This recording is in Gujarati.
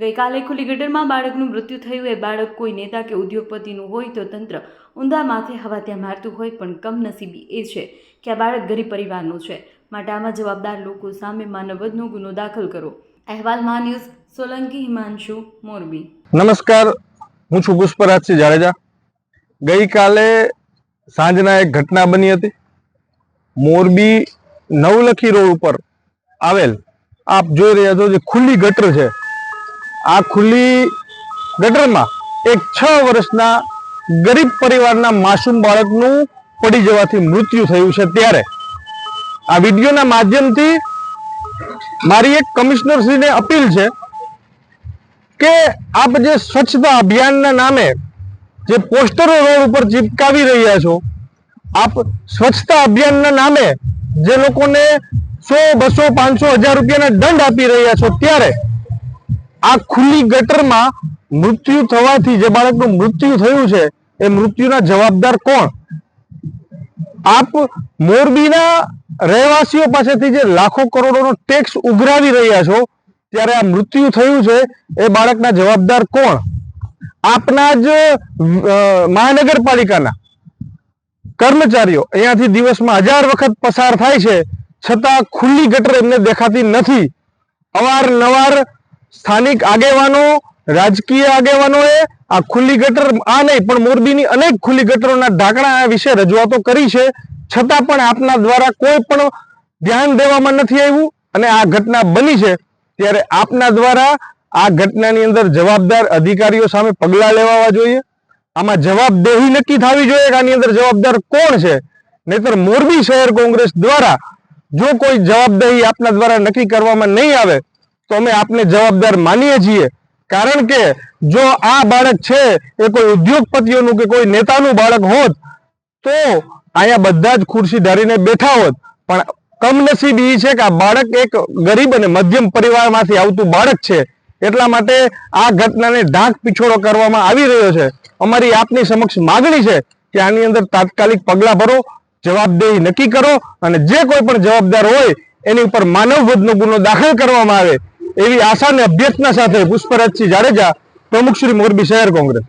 ગઈકાલે ખુલ્લી ગટરમાં બાળકનું મૃત્યુ થયું. એ બાળક કોઈ નેતા કે ઉદ્યોગપતિનું હોય તો તંત્ર ઊંધા માથે હવા ત્યાં મારતું હોય, પણ કમનસીબી એ છે કે આ બાળક ગરીબ પરિવારનું છે. માટે આમાં જવાબદાર લોકો સામે માનવધનો ગુનો દાખલ કરો. અહેવાલ મા ન્યૂઝ સોલંકી હિમાંશુ મોરબી. નમસ્કાર. હું છું પુષ્પરાજસિંહ જાડેજા. ગઈકાલે સાંજના એક ઘટના બની હતી. મોરબી નવલખી રોડ ઉપર આવેલ. આપ જોઈ રહ્યા છો જે ખુલ્લી ગટર છે. આ ખુલ્લી ગટરમાં એક છ વર્ષના ગરીબ પરિવારના માસૂમ બાળકનું પડી જવાથી મૃત્યુ થયું છે ત્યારે. આ વિડીયોના માધ્યમથી મારી એક કમિશનરશ્રીને અપીલ છે કે આપ જે સ્વચ્છતા અભિયાનના નામે જે પોસ્ટરો રોડ ઉપર ચિપકાવી રહ્યા છો, આપ સ્વચ્છતા અભિયાનના નામે જે લોકોને સો, બસો, પાંચસો હજાર રૂપિયાના દંડ આપી રહ્યા છો ત્યારે આ ખુલ્લી ગટરમાં મૃત્યુ થવાથી જે બાળકનું મૃત્યુ થયું છે, એ મૃત્યુના જવાબદાર કોણ? આપ મોરબીના રહેવાસીઓ પાસેથી જે લાખો કરોડોનો ટેક્સ ઉઘરાવી રહ્યા છો, ત્યારે આ મૃત્યુ થયું છે, એ બાળકના જવાબદાર કોણ? આપના જ મહાનગરપાલિકાના કર્મચારીઓ. અહીંયાથી દિવસમાં હજાર વખત પસાર થાય છે, છતાં ખુલ્લી ગટર એમને દેખાતી નથી. અવારનવાર સ્થાનિક આગેવાનો, રાજકીય આગેવાનોએ આ ખુલ્લી ગટર, આ નહીં, પણ મોરબીની અનેક ખુલ્લી ગટરોના ઢાંકણા વિશે રજૂઆતો કરી છે. છતાં પણ આપના દ્વારા કોઈ પણ ધ્યાન દેવામાં નથી આવ્યું અને આ ઘટના બની છે. ત્યારે આપના દ્વારા આ ઘટનાની અંદર જવાબદાર અધિકારીઓ સામે પગલાં લેવાવા જોઈએ. આમાં જવાબદેહી નક્કી થવી જોઈએ કે આની અંદર જવાબદાર કોણ છે. નહીતર મોરબી શહેર કોંગ્રેસ દ્વારા જો કોઈ જવાબદેહી આપના દ્વારા નક્કી કરવામાં નહીં આવે તો અમે આપને જવાબદાર માનીએ છીએ. કારણ કે જો આ બાળક છે, એ કોઈ ઉદ્યોગપતિઓનું કે કોઈ નેતાનું બાળક હોત, તો અહીંયા બધા જ ખુરશી ધારીને બેઠા હોત. પણ કમનસીબી એ છે કે આ બાળક એક ગરીબ અને મધ્યમ પરિવારમાંથી આવતું બાળક છે. એટલા માટે આ ઘટનાને ઢાંક પીછોડો કરવામાં આવી રહ્યો છે. અમારી આપની સમક્ષ માગણી છે કે આની અંદર તાત્કાલિક પગલાં ભરો, જવાબદેહી નક્કી કરો અને જે કોઈ પણ જવાબદાર હોય, એની ઉપર માનવવધનો ગુનો દાખલ કરવામાં આવે. એવી આશા અને અભ્યર્થના સાથે પુષ્પરાજસિંહ જાડેજા પ્રમુખ શ્રી મોરબી શહેર કોંગ્રેસ.